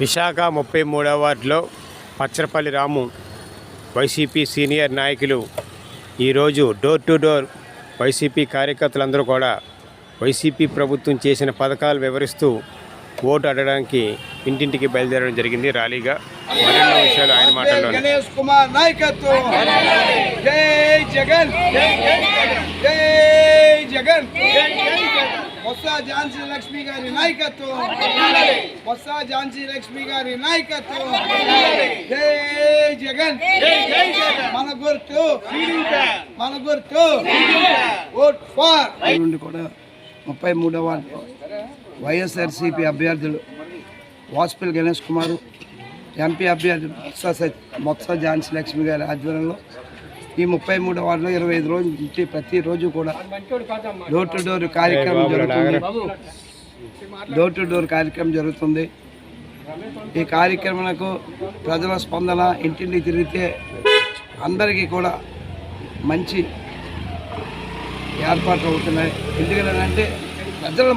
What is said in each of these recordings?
విశాఖ ముప్పై మూడవ వార్డులో పచ్చరపల్లి రాము వైసీపీ సీనియర్ నాయకులు ఈరోజు డోర్ టు డోర్ వైసీపీ కార్యకర్తలందరూ కూడా వైసీపీ ప్రభుత్వం చేసిన పథకాలు వివరిస్తూ ఓటు అడగడానికి ఇంటింటికి బయలుదేరడం జరిగింది ర్యాలీగా. మరెన్నో విషయాలు ఆయన మాటల్లో గణేష్ కుమార్ నాయకత్వం. జై జగన్. జై జగన్. బొత్స ఝాన్సీ లక్ష్మి గారి నాయకత్వం. బొత్స ఝాన్సీ లక్ష్మి గారి నాయకత్వం. జై జగన్. మన గుర్తు. మన గుర్తు. ఓట్ ఫార్ నుండి కూడా ముప్పై మూడవ వార్డులో వైఎస్ఆర్సీపీ అభ్యర్థులు వాజ్పేయి గణేష్ కుమారు ఎంపీ అభ్యర్థి బొత్స సత్- బొత్స ఝాన్సీ లక్ష్మి గారి ఆధ్వర్యంలో ఈ ముప్పై మూడు వార్డులో ఇరవై ఐదు రోజులు ఇంటి ప్రతిరోజు కూడా డోర్ టు డోర్ కార్యక్రమం జరుగుతుంది. డోర్ టు డోర్ కార్యక్రమం జరుగుతుంది. ఈ కార్యక్రమాలకు ప్రజల స్పందన ఇంటింటి తిరిగితే అందరికీ కూడా మంచి ఏర్పాట్లు అవుతున్నాయి. ఎందుకంటే ప్రజలు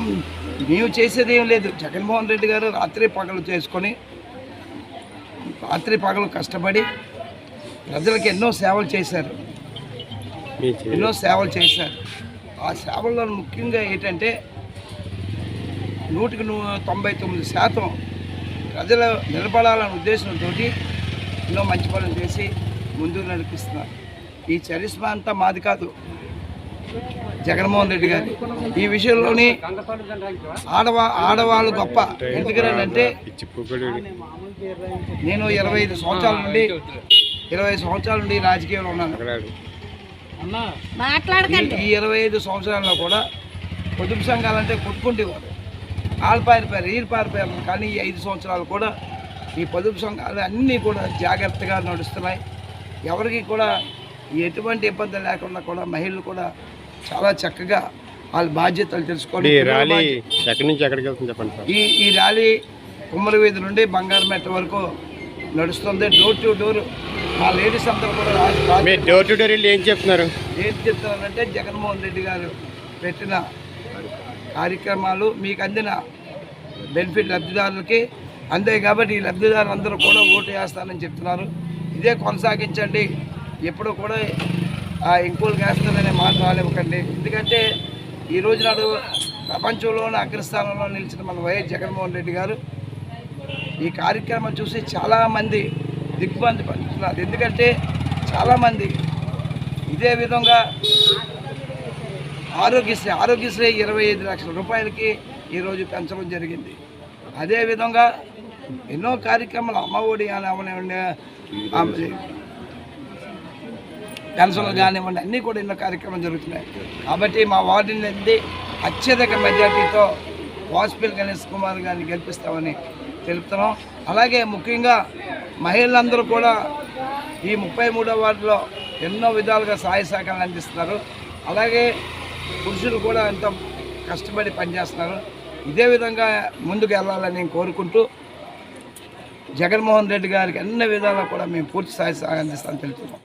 మేము చేసేది ఏం లేదు. జగన్మోహన్ రెడ్డి గారు రాత్రి పగలు చేసుకొని రాత్రి పగలు కష్టపడి ప్రజలకు ఎన్నో సేవలు చేశారు. ఎన్నో సేవలు చేశారు. ఆ సేవల్లో ముఖ్యంగా ఏంటంటే నూటికి నూ తొంభై తొమ్మిది శాతం ప్రజలు నిలబడాలనే ఉద్దేశంతో ఎన్నో మంచి పనులు చేసి ముందుకు నడిపిస్తున్నారు. ఈ చరిస్మా అంతా మాది కాదు. జగన్మోహన్ రెడ్డి గారి. ఈ విషయంలోని ఆడవా ఆడవాళ్ళు గొప్ప ఎందుకంటే. నేను ఇరవై ఐదు సంవత్సరాల నుండి ఇరవై సంవత్సరాల నుండి రాజకీయంలో ఉన్నాను. ఈ- ఇరవై ఐదు సంవత్సరాల్లో కూడా పొదుపు సంఘాలంటే కొట్టుకుంటేవారు వాళ్ళు పారిపోయారు పారిపోయారు కానీ ఈ ఐదు సంవత్సరాలు కూడా ఈ పొదుపు సంఘాలు అన్నీ కూడా జాగ్రత్తగా నడుస్తున్నాయి. ఎవరికి కూడా ఎటువంటి ఇబ్బంది లేకుండా కూడా మహిళలు కూడా చాలా చక్కగా వాళ్ళ బాధ్యతలు తెలుసుకోండి ఈ ర్యాలీ ఎక్కడి నుంచి ఎక్కడికి వెళ్తుంది చెప్పండి సార్? ఈ ఈ ర్యాలీ కుమ్మరి వీధి నుండి బంగారుమెట్ట వరకు నడుస్తుంది. డోర్ టు డోర్ మా లేడీస్ అందరూ కూడా మీరు డోర్ టు డోర్ వెళ్ళి ఏం చెప్తున్నారు? ఏం చెప్తున్నానంటే జగన్మోహన్ రెడ్డి గారు పెట్టిన కార్యక్రమాలు మీకు అందిన బెనిఫిట్ లబ్ధిదారులకి అంతే కాబట్టి ఈ లబ్ధిదారులు అందరూ కూడా ఓటు వేస్తానని చెప్తున్నారు. ఇదే కొనసాగించండి. ఎప్పుడు కూడా ఆ ఇంకోళ్ళకి మాట రాలేవ్వకండి ఎందుకంటే ఈ రోజు నాడు ప్రపంచంలోనే అగ్రస్థానంలో నిలిచిన మన వైఎస్ జగన్మోహన్ రెడ్డి గారు ఈ కార్యక్రమం చూసి చాలామంది దిగ్బంది పడుతున్నారు ఎందుకంటే చాలామంది ఇదే విధంగా ఆరోగ్యశ్రీ ఆరోగ్యశ్రీ ఇరవై ఐదు లక్షల రూపాయలకి ఈరోజు పెంచడం జరిగింది. అదేవిధంగా ఎన్నో కార్యక్రమాలు అమ్మఒడి అని అవనివ్వండి పెన్షన్లు కానివ్వండి అన్నీ కూడా ఎన్నో కార్యక్రమాలు జరుగుతున్నాయి. కాబట్టి మా వార్డుని నుండి అత్యధిక మెజార్టీతో వాజ్పేయి గణేష్ కుమార్ గారిని గెలిపిస్తామని తెలుపుతున్నాం. అలాగే ముఖ్యంగా మహిళలందరూ కూడా ఈ ముప్పై మూడో వార్డులో ఎన్నో విధాలుగా సహాయ సహకారాలు అందిస్తున్నారు. అలాగే పురుషులు కూడా ఎంతో కష్టపడి పనిచేస్తున్నారు. ఇదే విధంగా ముందుకు వెళ్ళాలని నేను కోరుకుంటూ జగన్మోహన్ రెడ్డి గారికి అన్ని విధాలా కూడా మేము పూర్తి సహాయ సహకారం అందిస్తామని తెలుపుతున్నాం.